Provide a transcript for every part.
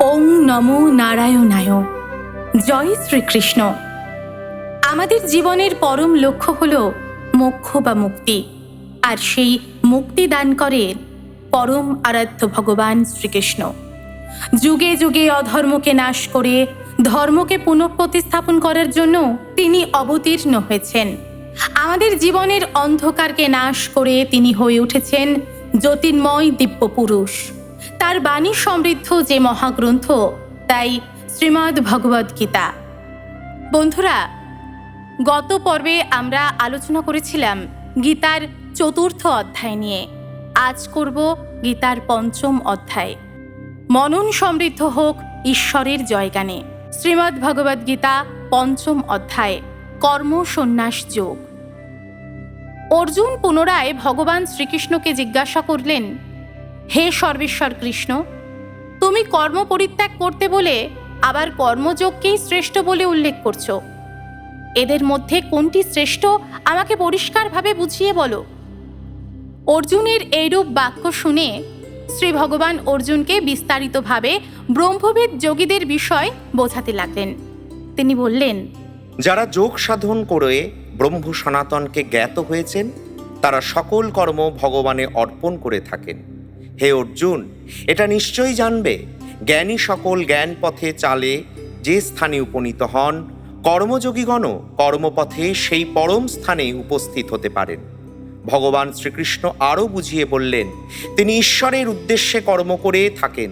ওং নমো নারায়ণায়। জয় শ্রীকৃষ্ণ। আমাদের জীবনের পরম লক্ষ্য হল মোক্ষ বা মুক্তি। আর সেই মুক্তি দান করেন পরম আরাধ্য ভগবান শ্রীকৃষ্ণ। যুগে যুগে অধর্মকে নাশ করে ধর্মকে পুনঃপ্রতিস্থাপন করার জন্য তিনি অবতীর্ণ হয়েছেন। আমাদের জীবনের অন্ধকারকে নাশ করে তিনি হয়ে উঠেছেন জ্যোতির্ময় দিব্য পুরুষ তার বাণী সমৃদ্ধ যে মহাগ্রন্থ, তাই শ্রীমদ ভগবদ্ গীতা। বন্ধুরা, গত পর্বে আমরা আলোচনা করেছিলাম গীতার চতুর্থ অধ্যায় নিয়ে। আজ করব গীতার পঞ্চম অধ্যায়। মনন সমৃদ্ধ হোক ঈশ্বরের জয়গানে। শ্রীমদ্ ভগবদ্ গীতা পঞ্চম অধ্যায়, কর্ম সন্ন্যাস যোগ। অর্জুন পুনরায় ভগবান শ্রীকৃষ্ণকে জিজ্ঞাসা করলেন হে সর্বেশ্বর কৃষ্ণ, তুমি কর্ম পরিত্যাগ করতে বলে আবার কর্মযোগকেই শ্রেষ্ঠ বলে উল্লেখ করছ। এদের মধ্যে কোনটি শ্রেষ্ঠ আমাকে পরিষ্কারভাবে বুঝিয়ে বলো। অর্জুনের এইরূপ বাক্য শুনে শ্রী ভগবান অর্জুনকে বিস্তারিতভাবে ব্রহ্মবেদ যোগীদের বিষয় বোঝাতে লাগলেন। তিনি বললেন, যারা যোগ সাধন করে ব্রহ্ম সনাতনকে জ্ঞাত হয়েছেন, তারা সকল কর্ম ভগবানে অর্পণ করে থাকেন। হে অর্জুন, এটা নিশ্চয়ই জানবে। জ্ঞানী সকল জ্ঞান পথে চালে যে স্থানে উপনীত হন, কর্মযোগীগণ কর্মপথে সেই পরম স্থানে উপস্থিত হতে পারেন। ভগবান শ্রীকৃষ্ণ আরও বুঝিয়ে বললেন, তিনি ঈশ্বরের উদ্দেশ্যে কর্ম করে থাকেন।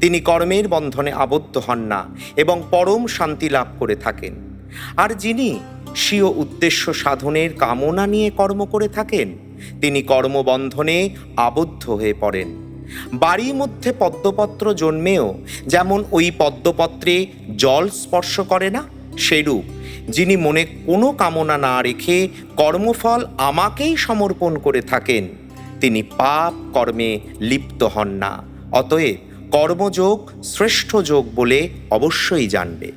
তিনি কর্মের বন্ধনে আবদ্ধ হন না এবং পরম শান্তি লাভ করে থাকেন। আর যিনি স্বীয় উদ্দেশ্য সাধনের কামনা নিয়ে কর্ম করে থাকেন। তিনি কর্মবন্ধনে আবদ্ধ হয়ে পড়েন। বাড়ির মধ্যে পদ্মপত্র জন্মেও যেমন ওই পদ্মপত্রে জল স্পর্শ করে না, সেরূপ। যিনি মনে কোনো কামনা না রেখে কর্মফল আমাকেই সমর্পণ করে থাকেন, তিনি পাপ কর্মে লিপ্ত হন না। অতএব কর্মযোগ শ্রেষ্ঠ যোগ বলে অবশ্যই জানবে।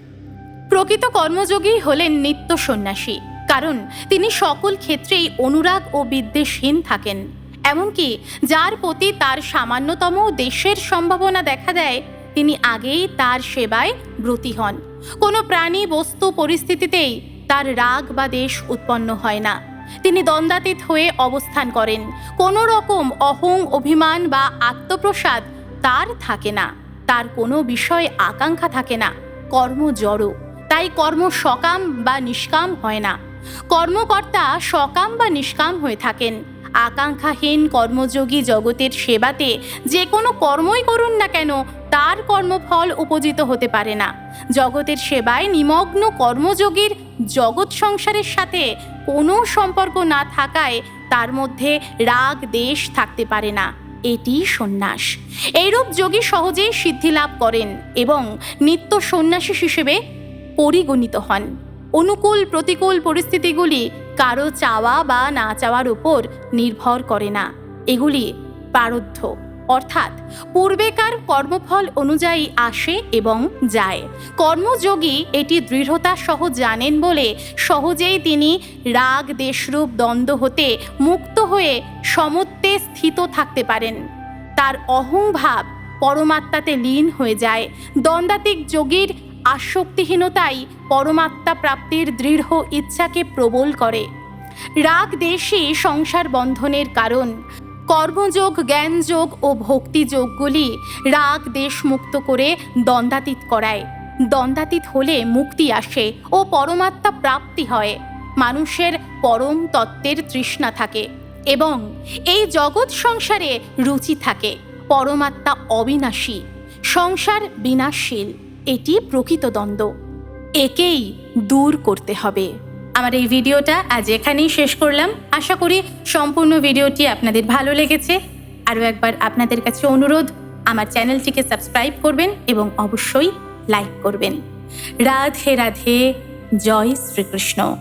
প্রকৃত কর্মযোগী হলেন নিত্য সন্ন্যাসী, কারণ তিনি সকল ক্ষেত্রেই অনুরাগ ও বিদ্বেষহীন থাকেন। এমনকি যার প্রতি তার সামান্যতম দেশের সম্ভাবনা দেখা দেয়, তিনি আগেই তার সেবায় ব্রতী হন। কোনো প্রাণী বস্তু পরিস্থিতিতেই তার রাগ বা দেশ উৎপন্ন হয় না। তিনি দ্বন্দ্বাতীত হয়ে অবস্থান করেন। কোনো রকম অহং, অভিমান বা আত্মপ্রসাদ তার থাকে না। তার কোনো বিষয়ে আকাঙ্ক্ষা থাকে না। কর্ম জড়ো। তাই কর্ম সকাম বা নিষ্কাম হয় না। কর্মকর্তা সকাম বা নিষ্কাম হয়ে থাকেন। আকাঙ্ক্ষাহীন কর্মযোগী জগতের সেবাতে যে কোনো কর্মই করুন না কেন, তার কর্মফল উপজিত হতে পারে না। জগতের সেবায় নিমগ্ন কর্মযোগীর জগৎ সংসারের সাথে কোনো সম্পর্ক না থাকায় তার মধ্যে রাগ, দেশ থাকতে পারে না। এটি সন্ন্যাস। এইরূপ যোগী সহজেই সিদ্ধি লাভ করেন এবং নিত্য সন্ন্যাসী হিসেবে পরিগণিত হন। অনুকূল প্রতিকূল পরিস্থিতিগুলি কারও চাওয়া বা না চাওয়ার উপর নির্ভর করে না। এগুলি প্রারব্ধ অর্থাৎ পূর্বেকার কর্মফল অনুযায়ী আসে এবং যায়। কর্মযোগী এটি দৃঢ়তা সহ জানেন বলে সহজেই তিনি রাগ, দেশরূপ, দ্বন্দ্ব হতে মুক্ত হয়ে সমত্বে স্থিত থাকতে পারেন। তার অহংভাব পরমাত্মাতে লীন হয়ে যায়। দ্বন্দ্বাতিক যোগীর আসক্তিহীনতাই পরমাত্মা প্রাপ্তির দৃঢ় ইচ্ছাকে প্রবল করে। রাগ দেশই সংসার বন্ধনের কারণ। কর্মযোগ, জ্ঞানযোগ ও ভক্তিযোগগুলি রাগ দেশ মুক্ত করে দ্বন্দ্বাতীত করায়। দ্বন্দ্বাতীত হলে মুক্তি আসে ও পরমাত্মা প্রাপ্তি হয়। মানুষের পরম তত্ত্বের তৃষ্ণা থাকে এবং এই জগৎ সংসারে রুচি থাকে। পরমাত্মা অবিনাশী, সংসার বিনাশশীল। এটি প্রকৃত দ্বন্দ্ব। একেই দূর করতে হবে। আমার এই ভিডিওটা আজ এখানেই শেষ করলাম। আশা করি সম্পূর্ণ ভিডিওটি আপনাদের ভালো লেগেছে। আরও একবার আপনাদের কাছে অনুরোধ, আমার চ্যানেলটিকে সাবস্ক্রাইব করবেন এবং অবশ্যই লাইক করবেন। রাধে রাধে, জয় শ্রীকৃষ্ণ।